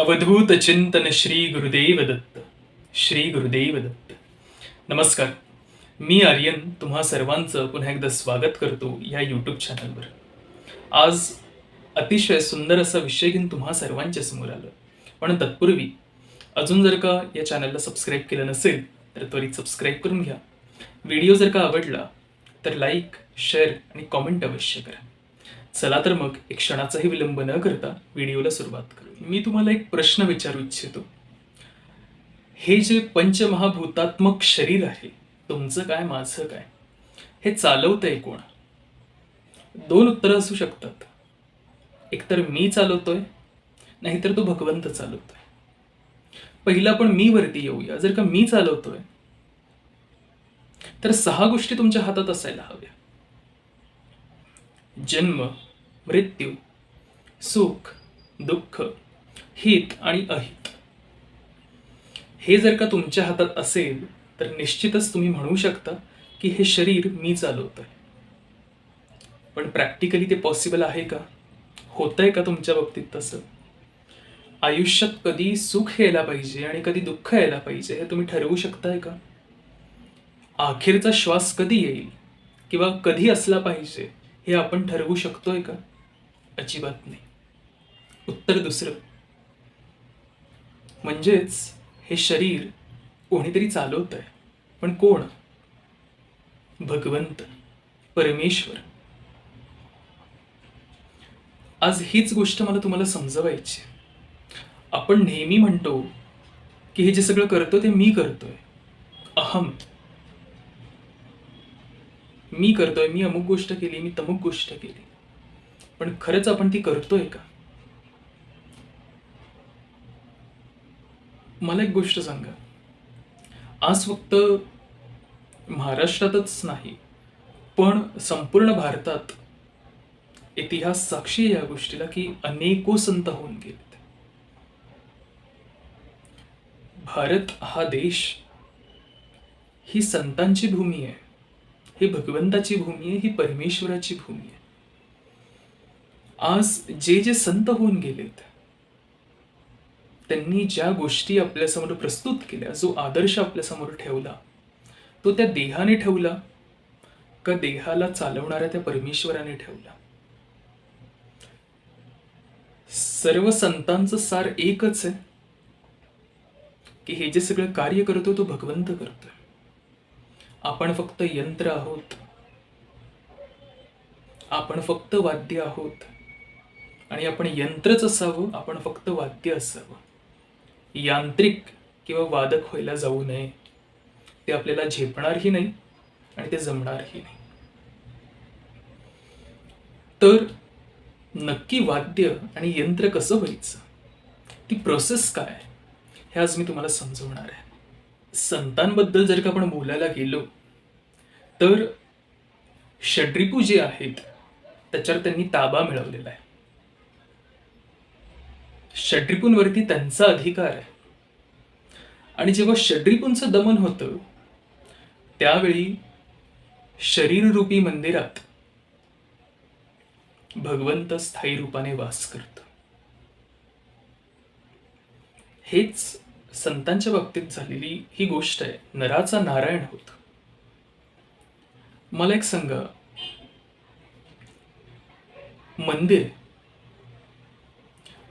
अवधूत चिंतन श्री गुरुदेव दत्त श्री गुरुदेव दत्त. नमस्कार मी आर्यन तुम्हा सर्वांचं पुन्हा एकदा स्वागत करतो या यूट्यूब चॅनलवर आज अतिशय सुंदर असा विषय घेऊन तुम्हा सर्वांच्या समोर आलं पण तत्पूर्वी अजून जर का या चॅनलला सबस्क्राईब केलं नसेल तर त्वरित सबस्क्राईब करून घ्या. व्हिडिओ जर का आवडला तर लाईक शेअर आणि कॉमेंट अवश्य करा. चला तर मग एक क्षणाचाही विलंब न करता व्हिडिओला सुरुवात करू. मी तुम्हाला एक प्रश्न विचारू इच्छितो. हे जे पंचमहाभूतात्मक शरीर आहे तुमचं काय माझं काय? हे चालवतंय कोण? दोन उत्तरं असू शकतात. एकतर मी चालवतोय नाहीतर तो भगवंत चालवतोय. पहिला पण मी वरती येऊया. जर का मी चालवतोय तर सहा गोष्टी तुमच्या हातात असायला हव्या. जन्म मृत्यू सुख दुःख हित आणि अहित. हे जर का तुमच्या हातात असेल तर निश्चितच तुम्ही म्हणू शकता की हे शरीर मी चालवतोय. पण प्रॅक्टिकली ते पॉसिबल आहे का? होतंय का तुमच्या बाबतीत तसं? आयुष्यात कधी सुख यायला पाहिजे आणि कधी दुःख यायला पाहिजे हे तुम्ही ठरवू शकताय का? अखेरचा श्वास कधी येईल किंवा कधी असला पाहिजे हे आपण ठरवू शकतोय का? अजिबात नाही. उत्तर दुसरं. म्हणजेच हे शरीर कोणीतरी चालवत आहे पण कोण? भगवंत परमेश्वर. आज हीच गोष्ट मला तुम्हाला समजवायची आपण नेहमी म्हणतो की हे जे सगळं करतो ते मी करतोय. अहम. मी करतोय मी अमुक गोष्ट केली मी तमुक गोष्ट केली. पण खरंच आपण ती करतोय का? मला एक गोष्ट सांगा. आज फक्त महाराष्ट्रातच नाही पण संपूर्ण भारतात इतिहास साक्षी आहे या गोष्टीला की अनेको संत होऊन गेलेत. भारत हा देश ही संतांची भूमी आहे ही भगवंताची भूमी आहे ही परमेश्वराची भूमी आहे. आज जे जे संत होऊन गेलेत त्यांनी ज्या गोष्टी आपल्यासमोर प्रस्तुत केल्या जो आदर्श आपल्यासमोर ठेवला तो त्या देहाने ठेवला का देहाला चालवणाऱ्या त्या परमेश्वराने ठेवला? सर्व संतांचं सार एकच आहे की हे जे सगळं कार्य करतो तो भगवंत करतोय. आपण फक्त यंत्र आहोत. आपण फक्त वाद्य आहोत. आणि आपण यंत्रच असावं आपण फक्त वाद्य असावं. यांत्रिक किंवा वादक व्हायला जाऊ नये. ते आपल्याला झेपणारही नाही आणि ते जमणारही नाही. तर नक्की वाद्य आणि यंत्र कसं व्हायचं? ती प्रोसेस काय हे आज मी तुम्हाला समजवणार आहे. संतांबद्दल जर का आपण बोलायला गेलो तर षड्रिपू जे आहेत त्याच्यावर त्यांनी ताबा मिळवलेला आहे. षड्रिपूंवरती त्यांचा अधिकार आहे. आणि जेव्हा षड्रिपूंचं दमन होतं त्यावेळी शरीररूपी मंदिरात भगवंत स्थायी रूपाने वास करत. हेच संतांच्या बाबतीत झालेली ही गोष्ट आहे. नराचा नारायण होत. मला एक सांगा. मंदिर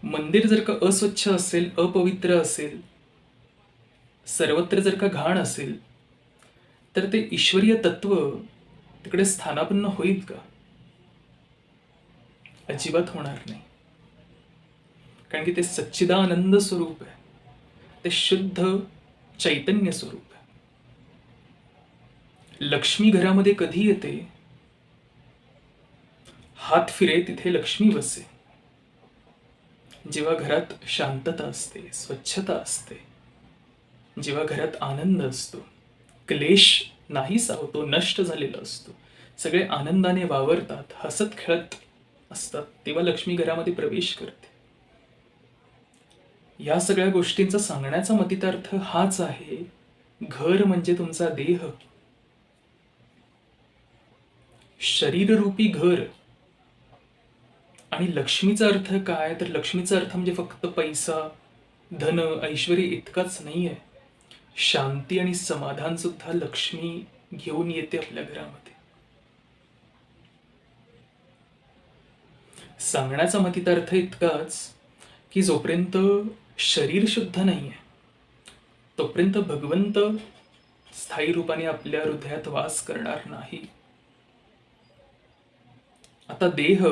मंदिर जर का अस्वच्छ असेल अपवित्र असेल सर्वत्र जर का घाण असेल तर ते ईश्वरीय तत्व तिकडे स्थानापन्न होईल का? अजिबात होणार नाही. कारण की ते सच्चिदानंद स्वरूप आहे. ते शुद्ध चैतन्य स्वरूप आहे. लक्ष्मी घरामध्ये कधी येते? हात फिरे तिथे लक्ष्मी बसे. जेव्हा घरात शांतता असते स्वच्छता असते जेव्हा घरात आनंद असतो क्लेश नाहीसा होतो नष्ट झालेला असतो सगळे आनंदाने वावरतात हसत खेळत असतात तेव्हा लक्ष्मी घरामध्ये प्रवेश करते. या सगळ्या गोष्टींचा सांगण्याचा मतितार्थ हाच आहे घर म्हणजे तुमचा देह. शरीररूपी घर आणि लक्ष्मीचा अर्थ काय? तर लक्ष्मीचा अर्थ म्हणजे फक्त पैसा धन ऐश्वर इतकाच नाही आहे शांती आणि समाधान सुद्धा लक्ष्मी घेऊन येते आपल्या घरामध्ये. सांगण्याचा मतितार्थ इतकाच की जोपर्यंत शरीर शुद्ध नाही आहे तोपर्यंत भगवंत स्थायी रूपाने आपल्या हृदयात वास करणार नाही. आता देह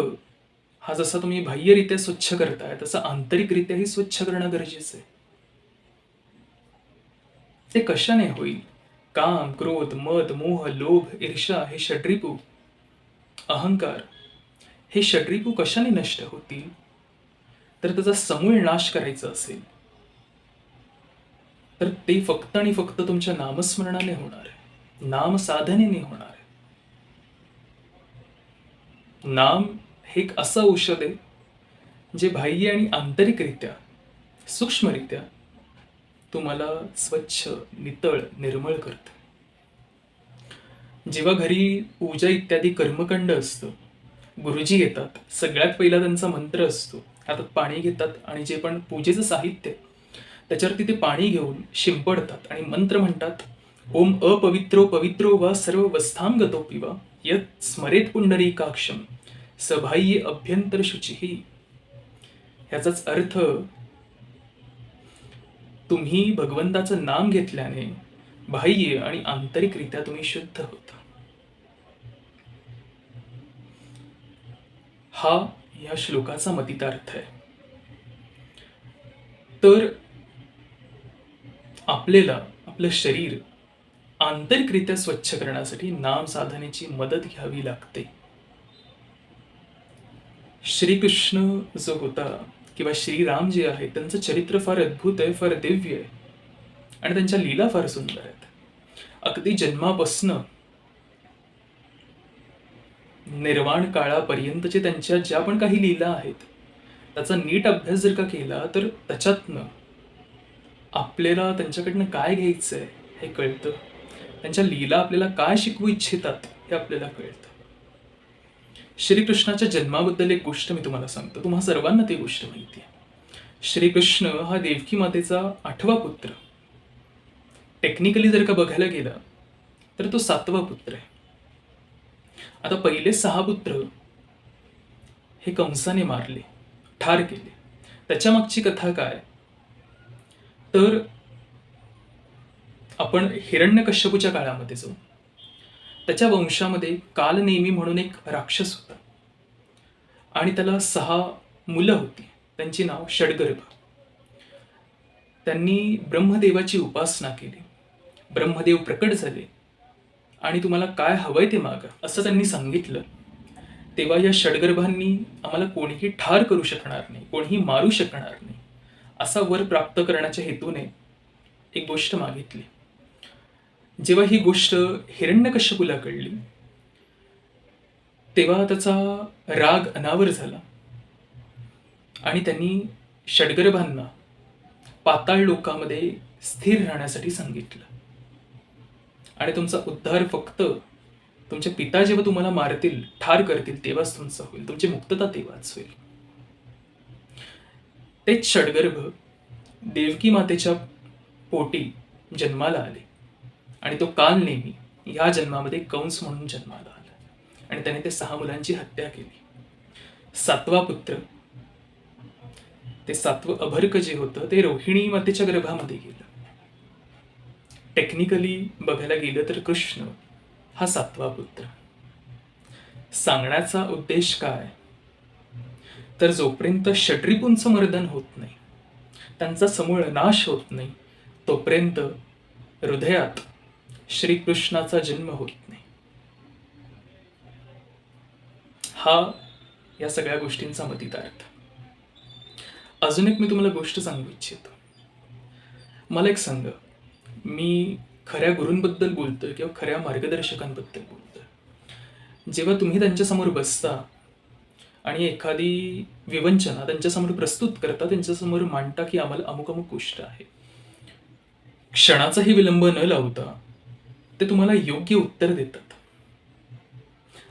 हा जसा तुम्ही बाह्यरित्या स्वच्छ करताय तसा आंतरिकरित्याही स्वच्छ करणं गरजेचं आहे. ते कशाने होईल? काम क्रोध मद मोह लोभ ईर्षा हे षड्रिपू अहंकार हे षड्रिपू कशाने नष्ट होतील? तर त्याचा समूळ नाश करायचा असेल. तर ते फक्त आणि फक्त तुमच्या नामस्मरणाने होणार आहे. नाम साधनेने होणार आहे. नाम हे एक असं औषध आहे जे बाह्य आणि आंतरिकरित्या सूक्ष्मरित्या तुम्हाला स्वच्छ नितळ निर्मळ करतं. जेव्हा घरी पूजा इत्यादी कर्मकांड असतं गुरुजी येतात सगळ्यात पहिला त्यांचा मंत्र असतो. हातात पाणी घेतात आणि जे पण पूजेचं साहित्य आहे, त्याच्यावरती ते पाणी घेऊन शिंपडतात आणि मंत्र म्हणतात ओम अपवित्रो पवित्रो वा सर्व वस्थाम गतो पिवा यत स्मरेत पुंडरी काक्षम सबाह्य अभ्यंतर शुचिही. ह्याचाच अर्थ तुम्ही भगवंताचं नाम घेतल्याने बाह्य आणि आंतरिकरित्या तुम्ही शुद्ध होता. हा या श्लोकाचा मतितार्थ आहे. तर आपल्याला आपलं शरीर आंतरिकरित्या स्वच्छ करण्यासाठी नाम साधनेची मदत घ्यावी लागते. श्रीकृष्ण जो होता किंवा श्रीराम जे आहे त्यांचं चरित्र फार अद्भुत आहे फार दिव्य आहे. आणि त्यांच्या लीला फार सुंदर आहेत. अगदी जन्मापासनं निर्वाण काळापर्यंतचे त्यांच्या ज्या पण काही लीला आहेत त्याचा नीट अभ्यास जर का केला तर त्याच्यातनं आपल्याला त्यांच्याकडनं काय घ्यायचं आहे हे कळतं. त्यांच्या लीला आपल्याला काय शिकवू इच्छितात हे आपल्याला कळतं. श्रीकृष्णाच्या जन्माबद्दल एक गोष्ट मी तुम्हाला सांगतो. तुम्हा सर्वांना ती गोष्ट माहिती आहे. श्रीकृष्ण हा देवकी मातेचा आठवा पुत्र. टेक्निकली जर का बघायला गेला तर तो सातवा पुत्र आहे. आता पहिले सहा पुत्र हे कंसाने मारले ठार केले. त्याच्या मागची कथा काय? तर आपण हिरण्यकश्यपूच्या काळामध्ये जाऊ. त्याच्या वंशामध्ये कालनेमी म्हणून एक राक्षस होता. आणि त्याला सहा मुलं होती. त्यांची नाव षडगर्भ. त्यांनी ब्रह्मदेवाची उपासना केली. ब्रह्मदेव प्रकट झाले. आणि तुम्हाला काय हवंय ते मागा असं त्यांनी सांगितलं. तेव्हा या षडगर्भांनी आम्हाला कोणीही ठार करू शकणार नाही कोणीही मारू शकणार नाही असा वर प्राप्त करण्याच्या हेतूने एक गोष्ट मागितली. जेव्हा ही गोष्ट हिरण्यकश्यपूला कळली तेव्हा त्याचा राग अनावर झाला आणि त्यांनी षडगर्भांना पाताळ लोकामध्ये स्थिर राहण्यासाठी सांगितलं. आणि तुमचा उद्धार फक्त तुमचे पिता जेव्हा तुम्हाला मारतील ठार करतील तेव्हाच तुमचा होईल. तुमची मुक्तता तेव्हाच होईल. तेच षडगर्भ देवकी मातेच्या पोटी जन्माला आले. आणि तो काल नेहमी या जन्मामध्ये कंस म्हणून जन्माला आला. आणि त्याने ते सहा मुलांची हत्या केली. सातवा पुत्र ते सातवं अभर्क जे होतं ते रोहिणी मातेच्या गर्भामध्ये गेलं. टेक्निकली बघायला गेलं तर कृष्ण हा सातवा पुत्र. सांगण्याचा उद्देश काय? तर जोपर्यंत षड्रिपूंचं मर्दन होत नाही त्यांचा समूळ नाश होत नाही तोपर्यंत हृदयात श्रीकृष्णाचा जन्म होत नाही. हा या सगळ्या गोष्टींचा मतितार्थ. अजून एक मी तुम्हाला गोष्ट सांगू इच्छितो. मला एक सांग. मी खऱ्या गुरूंबद्दल बोलतोय किंवा खऱ्या मार्गदर्शकांबद्दल बोलतोय. जेव्हा तुम्ही त्यांच्यासमोर बसता आणि एखादी विवंचना त्यांच्यासमोर प्रस्तुत करता त्यांच्यासमोर मांडता की आम्हाला अमुक अमुक गोष्ट आहे. क्षणाचाही विलंब न लावता ते तुम्हाला योग्य उत्तर देतात.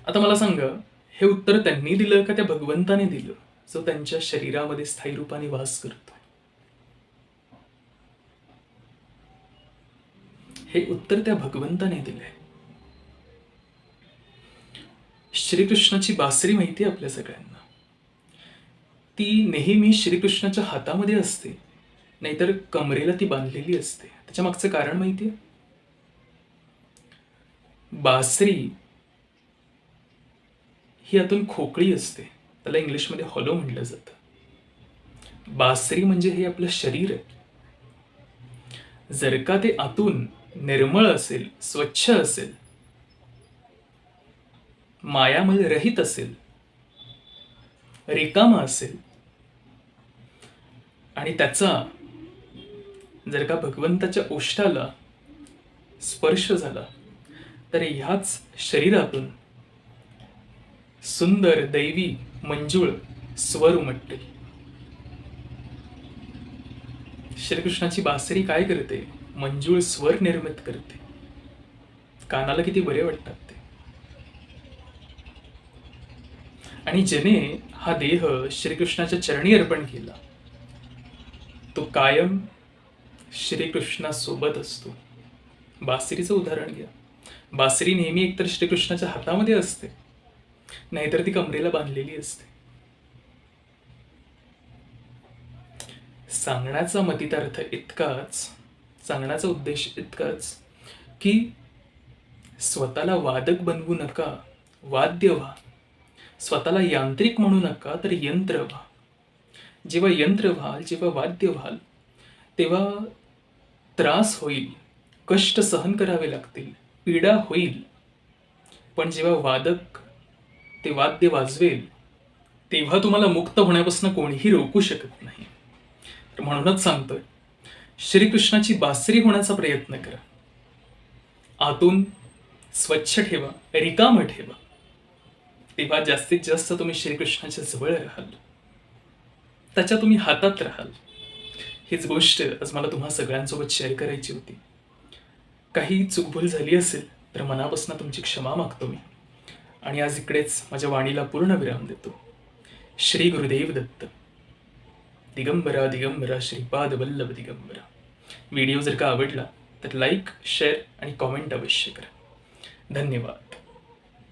आता मला सांगा हे उत्तर त्यांनी दिलं का त्या भगवंताने दिलं? जो त्यांच्या शरीरामध्ये स्थायी रूपाने वास करतो हे उत्तर त्या भगवंताने दिलंय. श्रीकृष्णाची बासरी माहिती आहे आपल्या सगळ्यांना. ती नेहमी श्रीकृष्णाच्या हातामध्ये असते. नाहीतर कमरेला ती बांधलेली असते. त्याच्या मागचं कारण माहिती आहे? बासरी ही आतून खोकळी असते. त्याला इंग्लिशमध्ये हॉलो म्हटलं जातं. बासरी म्हणजे हे आपलं शरीर आहे. जर का ते आतून निर्मळ असेल स्वच्छ असेल मायामध्ये रहित असेल रिकामा असेल आणि त्याचा जर का भगवंताच्या ओष्ठाला स्पर्श झाला तर ह्याच शरीरातून सुंदर दैवी मंजूळ स्वर उमटते. श्रीकृष्णाची बासरी काय करते? मंजूळ स्वर निर्मित करते. कानाला किती बरे वाटतात ते. आणि ज्याने हा देह श्रीकृष्णाच्या चरणी अर्पण केला तो कायम श्रीकृष्णासोबत असतो. बासरीचं उदाहरण घ्या. बासरी नेहमी एकतर श्रीकृष्णाच्या हातामध्ये असते नाहीतर ती कमरेला बांधलेली असते. सांगण्याचा मतितार्थ इतकाच सांगण्याचा उद्देश इतकाच की स्वतःला वादक बनवू नका वाद्य व्हा. स्वतःला यांत्रिक म्हणू नका तर यंत्र व्हा. जेव्हा यंत्र व्हाल जेव्हा वाद्य व्हाल तेव्हा त्रास होईल कष्ट सहन करावे लागतील. पीडा होईल. पण जेव्हा वादक ते वाद्य वाजवेल तेव्हा तुम्हाला मुक्त होण्यापासून कोणीही रोखू शकत नाही. तर म्हणूनच सांगतोय श्रीकृष्णाची बासरी होण्याचा प्रयत्न करा. आतून स्वच्छ ठेवा रिकाम ठेवा. तेव्हा जास्तीत जास्त तुम्ही श्रीकृष्णाच्या जवळ राहाल. त्याच्या तुम्ही हातात राहाल. हीच गोष्ट आज मला तुम्हा सगळ्यांसोबत शेअर करायची होती. काही चुकभूल झाली असेल तर मनापासून तुमची क्षमा मागतो मी. आणि आज इकडेच माझ्या वाणीला पूर्ण विराम देतो. श्री गुरुदेव दत्त. दिगंबरा दिगंबरा श्रीपाद वल्लभ दिगंबरा. व्हिडिओ जर का आवडला तर लाईक शेअर आणि कॉमेंट अवश्य करा. धन्यवाद.